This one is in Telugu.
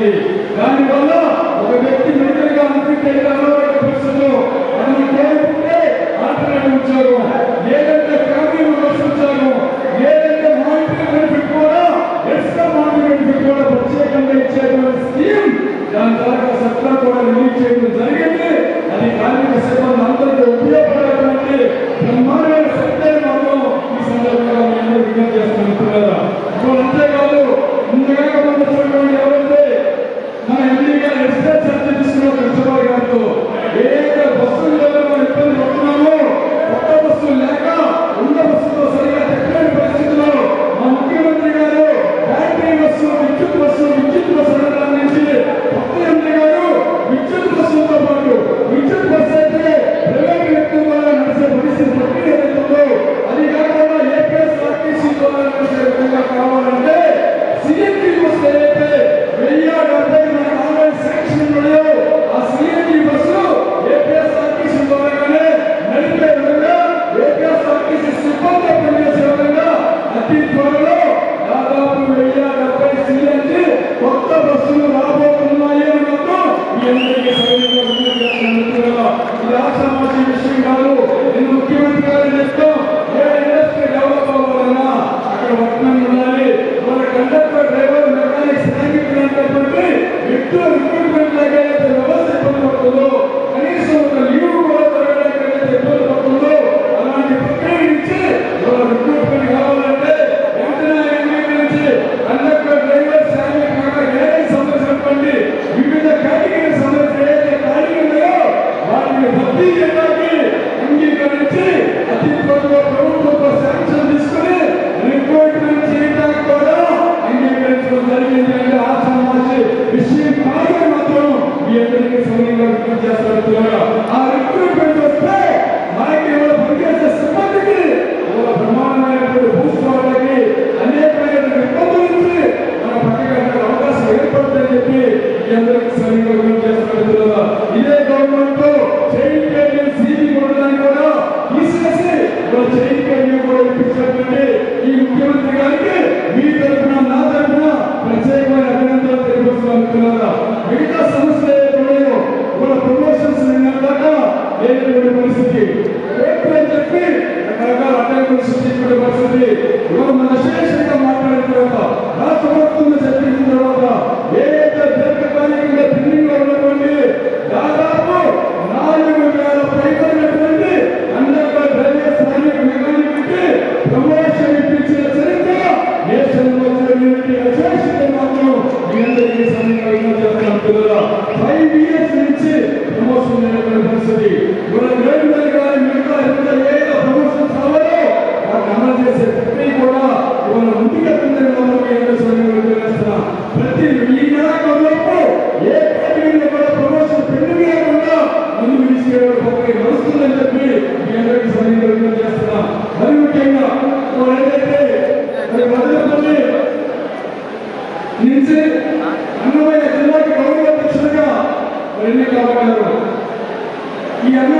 జరిగింది ఇప్పించినటువంటి ఈ ముఖ్యమంత్రి గారికి మీ తరఫున నా తరఫున ప్రత్యేకమైన అభినందనలు తెలియజేస్తున్నాను మిత్రులారా. మిగతా సమస్యలు ఏవో మన ప్రమోషన్స్ దాకా లేనటువంటి పరిస్థితి.